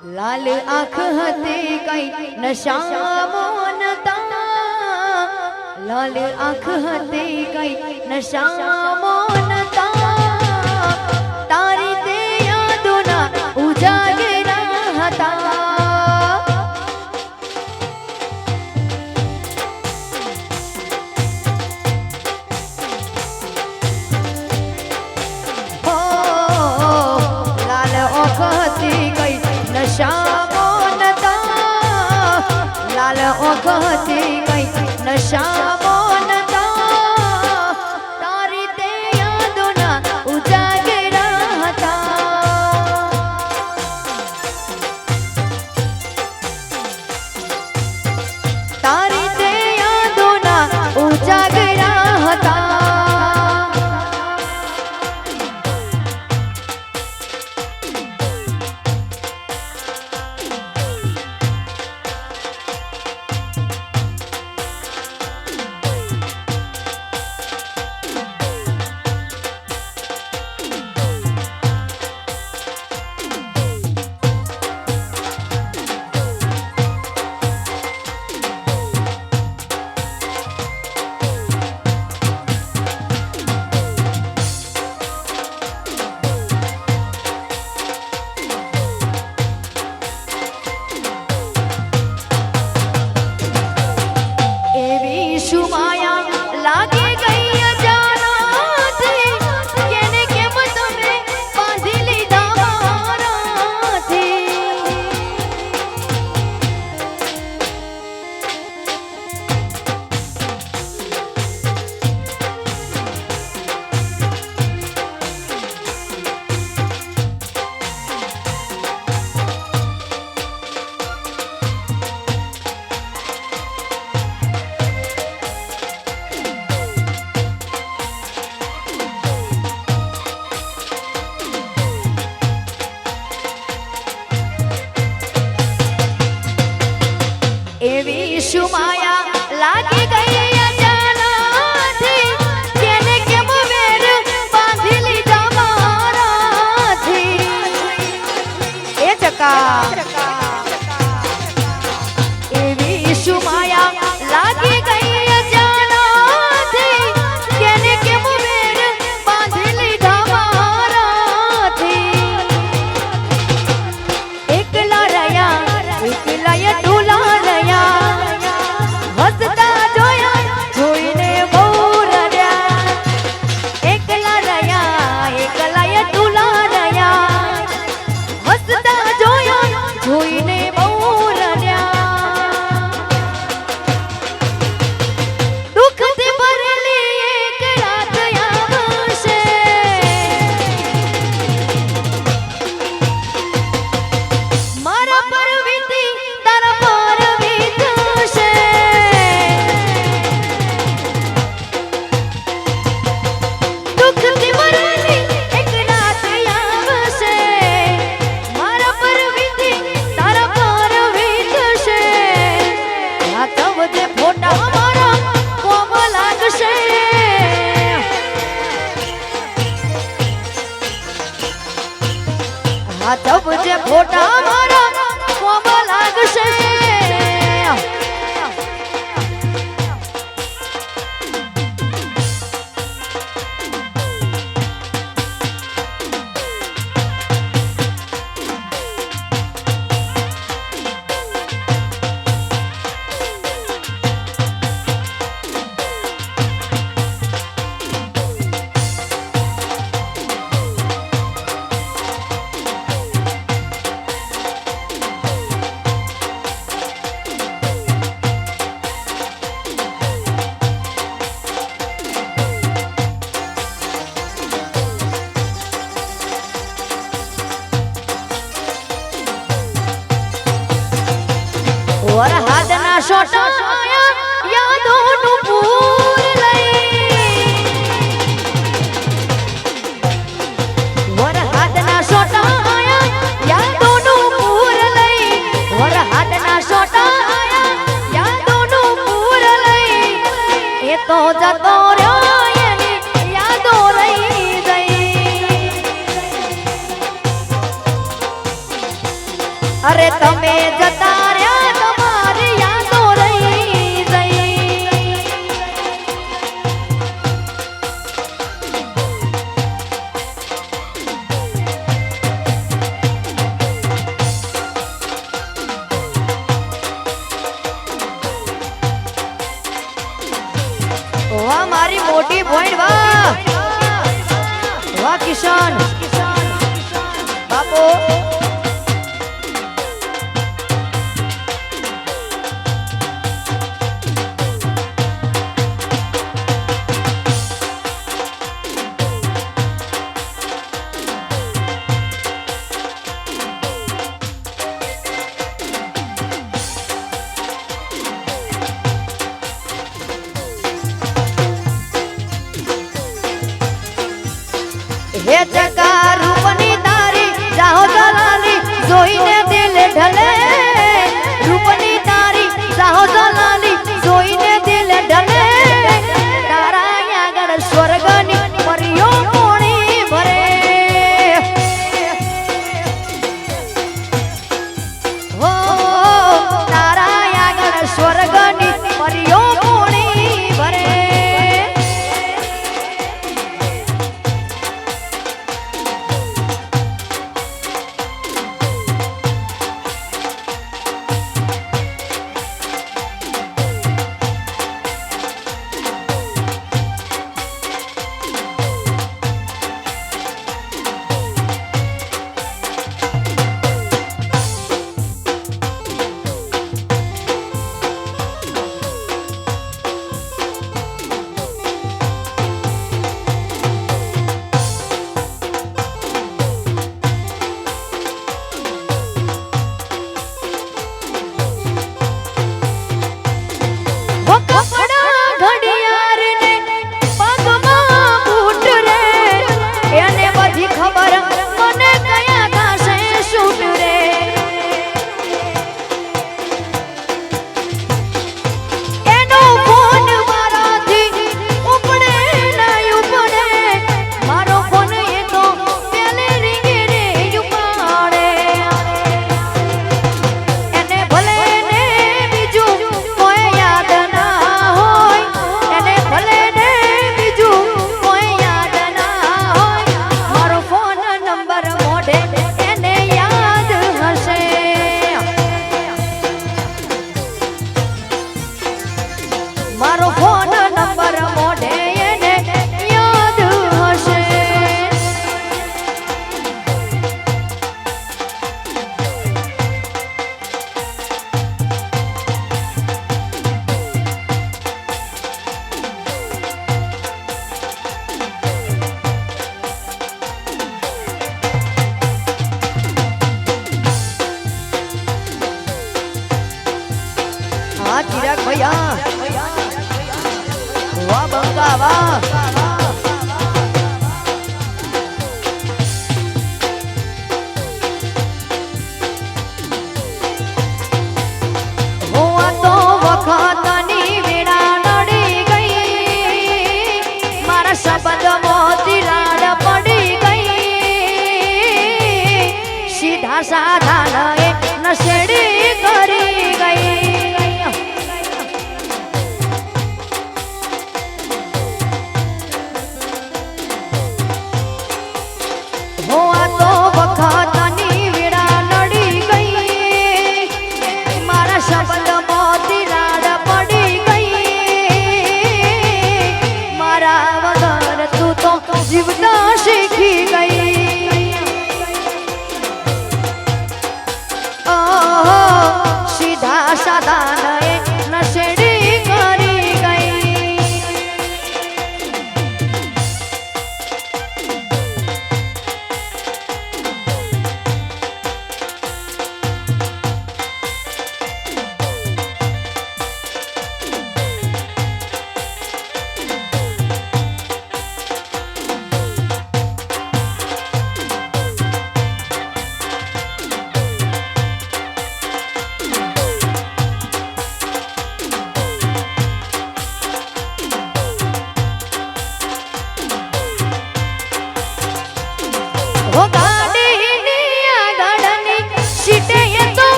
લાલ આંખ હતી કઈ નશામોનતા લાલ આંખ હતી કઈ નશામો か。জতা Get that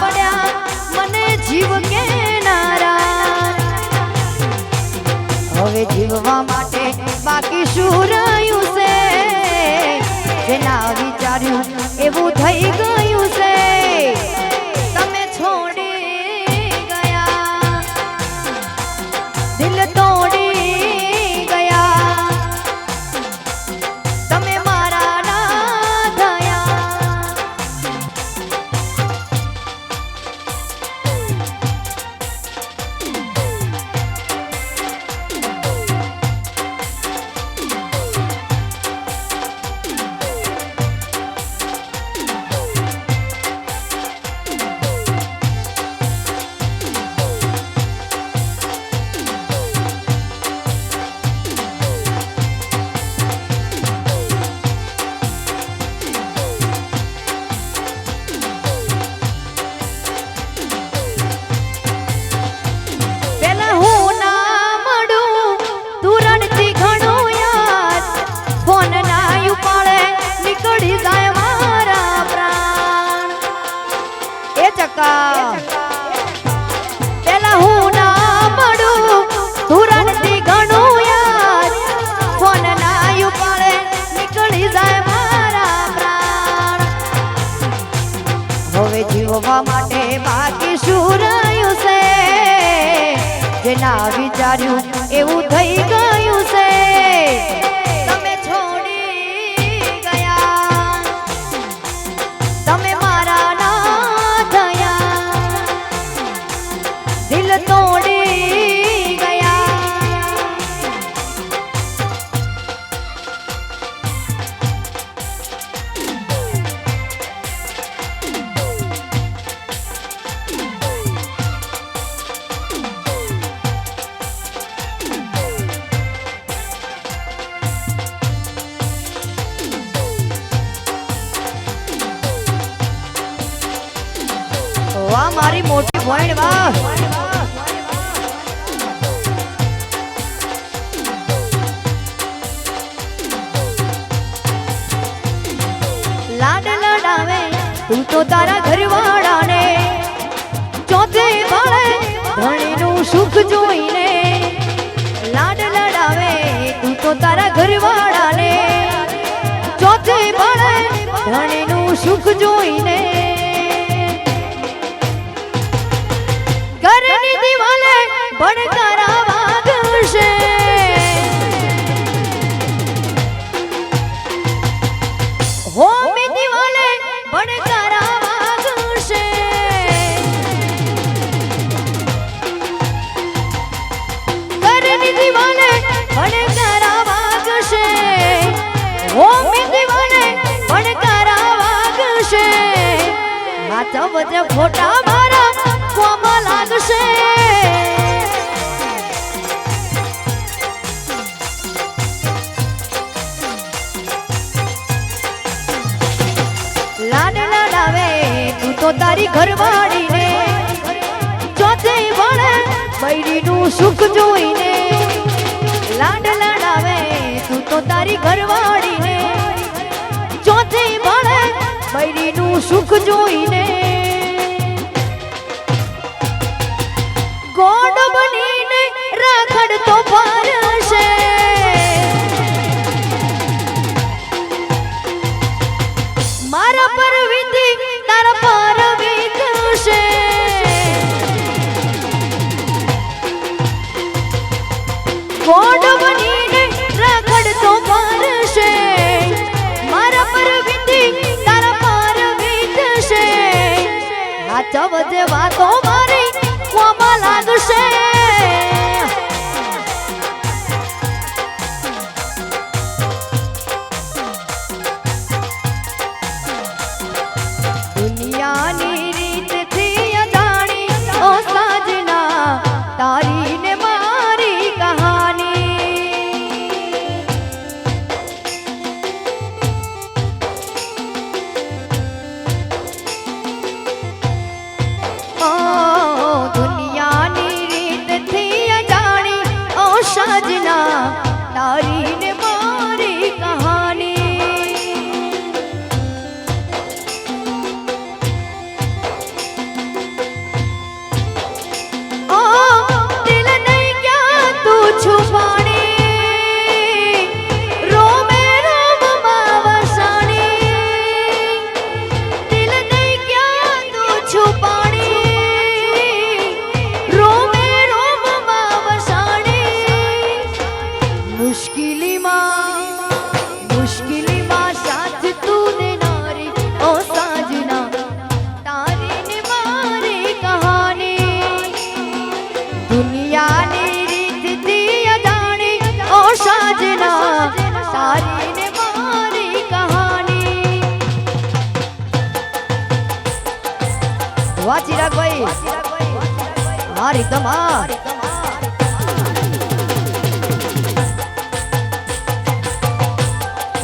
પડ્યા મને જીવ કેનારા. હવે જીવવા માટે બાકી શું રહ્યું? મળે ધણીનું સુખ જોઈને લાડ લડાવે, તું તો તારા ઘરવાળાને. ચોથે મળે ધણીનું સુખ જોઈને ઘરની દિવાલે ભણકારા તારી ઘરવાળીને ચોથે વળે બૈરીનું સુખ જોઈને, લાડ લાડાવે તું તો તારી ઘરવાળીને ચોથે વળે બૈરીનું સુખ જોઈને. ગોડ બનીને રાખડ તો પરસ સાચવજે વાતો મારી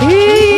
咦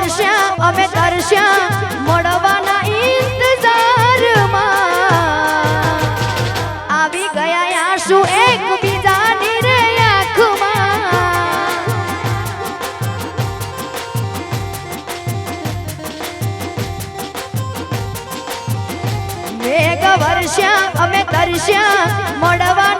તરસ્યા અમે તરસ્યા મળવાના ઇંતજારમાં. આવી ગયા આંસુ એકબીજાની રે આંખમાં. મેઘ વર્ષ્યા, અમે તરસ્યા મળવાના